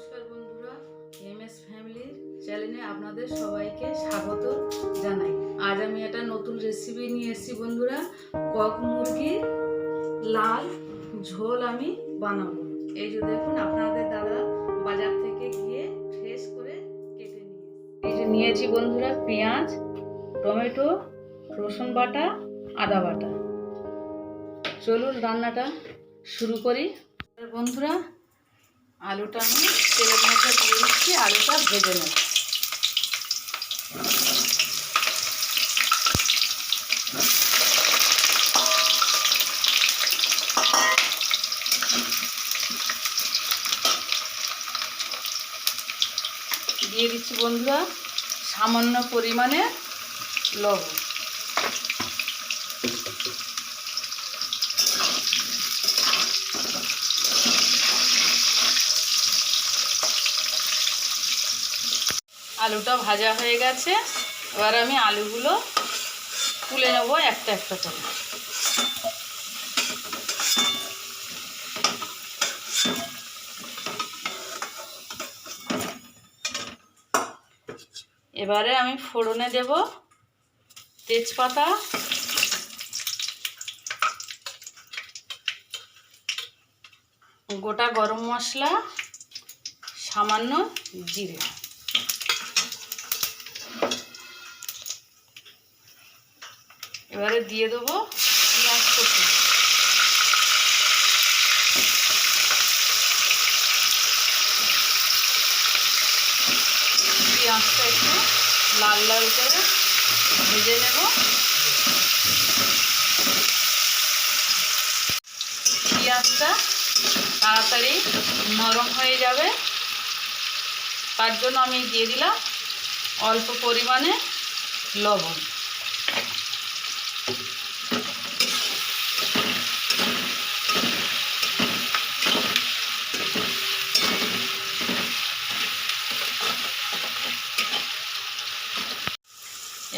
নমস্কার বন্ধুরা এমএস ফ্যামিলির চ্যানেলে আপনাদের সবাইকে স্বাগত জানাই। আজ আমি একটা নতুন রেসিপি নিয়ে এসেছি বন্ধুরা, কক মুরগির লাল ঝোল আমি বানাবো। এই যে দেখুন, আপনাদের দাদা বাজার থেকে গিয়ে ফ্রেশ করে কেটে নিয়ে এই যে নিয়েছি বন্ধুরা পেঁয়াজ, টমেটো, রসুন বাটা, আদা বাটা। চলুন রান্নাটা শুরু করি। বন্ধুরা আলুটা আমি তেলের মধ্যে দিয়ে দিচ্ছি, আলুটা ভেজে নেব। দিয়ে দিচ্ছি বন্ধুরা, সামান্য পরিমাণে লবণ। আলুটা ভাজা হয়ে গেছে। এবার আমি আলুগুলো তুলে নেব একটা একটা করে। এবারে আমি ফোড়নে দেব তেজপাতা। গোটা গরম মশলা, সামান্য জিরে। এবারে দিয়ে দেবো পেঁয়াজ কুচি। পেঁয়াজটা একটু লাল লাল করে ভেজে নেব। পেঁয়াজটা তাড়াতাড়ি নরম হয়ে যাবে। তার জন্য আমি দিয়ে দিলাম অল্প পরিমাণে লবণ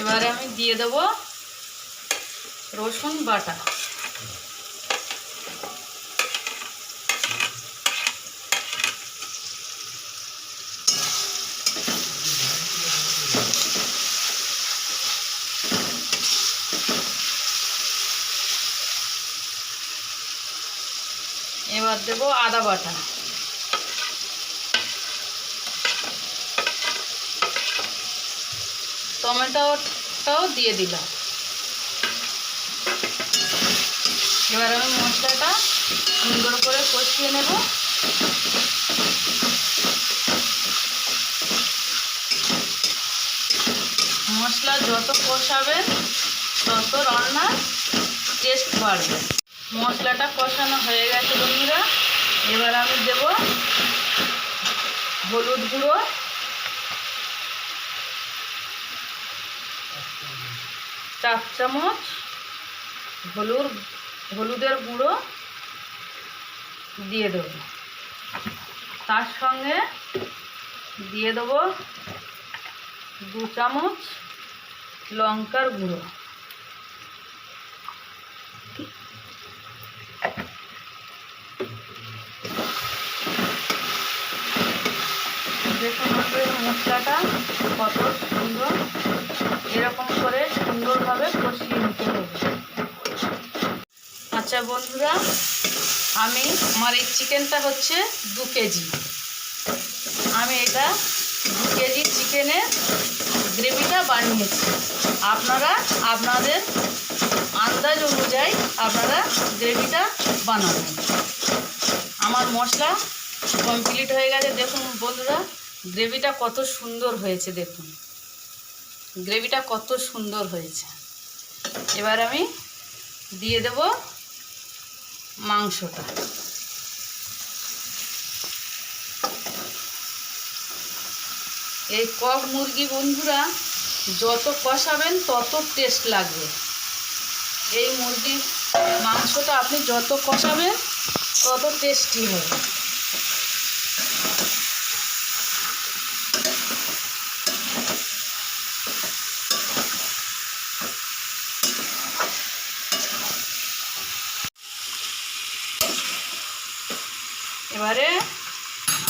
এবারে আমি দিয়ে দেব রসুন বাটা। এবার দেব আদা বাটা। টমেটোটাও দিয়ে দিলাম। এবার আমি মশলাটা সুন্দর করে কষিয়ে নেব। মশলা যত কষাবেন তত রান্নার টেস্ট বাড়বে। মশলাটা কষানো হয়ে গেছে বন্ধুরা। এবার আমি দেব হলুদ গুঁড়ো। চার চামচ হলুদ, হলুদের গুঁড়ো দিয়ে দেবো। তার সঙ্গে দিয়ে দেবো দু চামচ লঙ্কার গুঁড়ো। দেখুন আমাদের মশলাটা কত সুন্দর এরকম করে সুন্দরভাবে কষিয়ে নিতে হবে। আচ্ছা বন্ধুরা, আমি আমার এই চিকেনটা হচ্ছে দু কেজি। আমি এটা দু কেজি চিকেনের গ্রেভিটা বানিয়েছি। আপনারা আপনাদের আন্দাজ অনুযায়ী আপনারা গ্রেভিটা বানাবেন। আমার মশলা কমপ্লিট হয়ে গেছে। দেখুন বন্ধুরা, গ্রেভিটা কত সুন্দর হয়েছে, দেখুন। গ্রেভিটা কত সুন্দর হয়েছে। এবার আমি দিয়ে দেব মাংসটা। এই কক মুরগি বন্ধুরা, যত কষাবেন তত টেস্ট লাগবে। এই মুরগির মাংসটা আপনি যত কষাবেন তত টেস্টি হবে। এবারে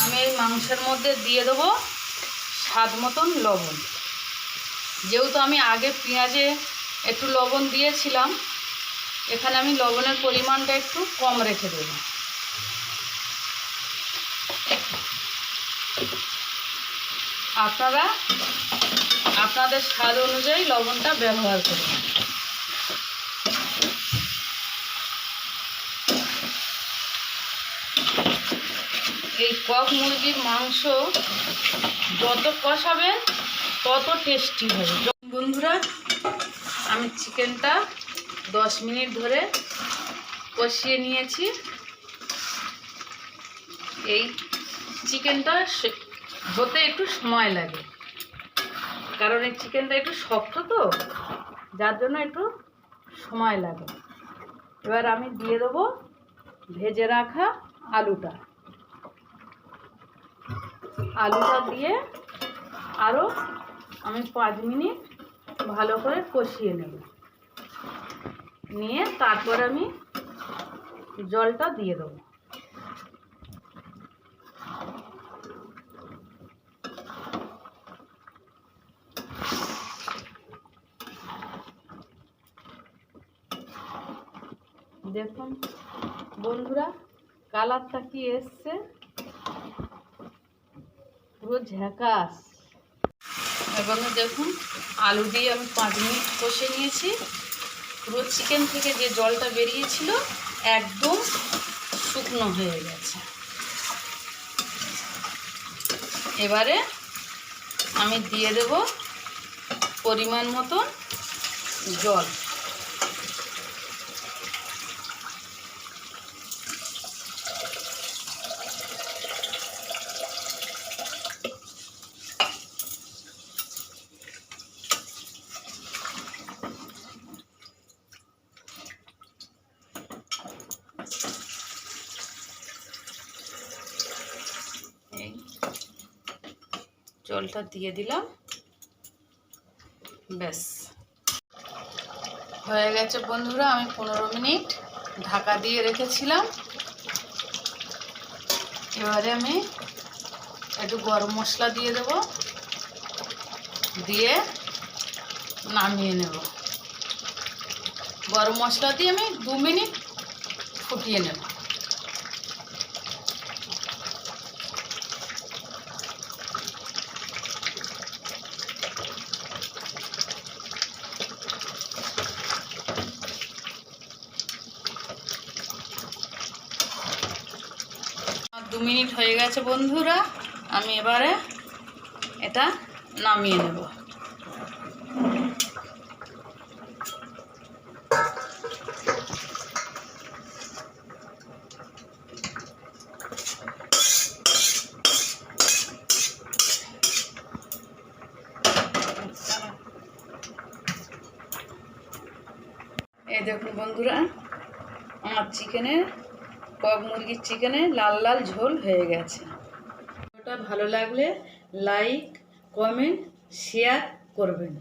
আমি এই মাংসের মধ্যে দিয়ে দেবো স্বাদ মতন লবণ। যেহেতু আমি আগে পেঁয়াজে একটু লবণ দিয়েছিলাম, এখানে আমি লবণের পরিমাণটা একটু কম রেখে দেব। আপনারা, আপনাদের স্বাদ অনুযায়ী লবণটা ব্যবহার করবেন এই কক মুরগির মাংস যত কষাবে, তত টেস্টি হবে। বন্ধুরা, আমি চিকেনটা দশ মিনিট ধরে কষিয়ে নিয়েছি। এই চিকেনটা হতে একটু সময় লাগে। কারণ এই চিকেনটা একটু শক্ত তো, যার জন্য একটু সময় লাগে। এবার আমি দিয়ে দেবো ভেজে রাখা আলুটা। আলুটা দিয়ে আরও আমি পাঁচ মিনিট ভালো করে কষিয়ে নেব। নিয়ে তারপর আমি জলটা দিয়ে দেবো। দেখুন, বন্ধুরা, কালারটা কি এসছে? পুরো ঝ্যাকাস এবং দেখুন, আলু দিয়ে আমি পাঁচ মিনিট কষে নিয়েছি। পুরো চিকেন থেকে যে জলটা বেরিয়েছিল, একদম শুকনো হয়ে গেছে। এবারে আমি দিয়ে দেব পরিমাণ মতন জল। জলটা দিয়ে দিলাম। ব্যাস। হয়ে গেছে বন্ধুরা, আমি পনেরো মিনিট ঢাকা দিয়ে রেখেছিলাম। এবারে আমি একটু গরম মশলা দিয়ে দেব। দিয়ে নামিয়ে নেব। গরম মশলা দিয়ে আমি দু মিনিট ফুটিয়ে নেব। মিনিট হয়ে গেছে বন্ধুরা আমি এবারে এটা নামিয়ে নেব। এই দেখুন বন্ধুরা আমার চিকেনের কক মুরগির চিকেনে লাল লাল ঝোল হয়ে গেছে। ওটা ভালো লাগলে লাইক কমেন্ট শেয়ার করবেন।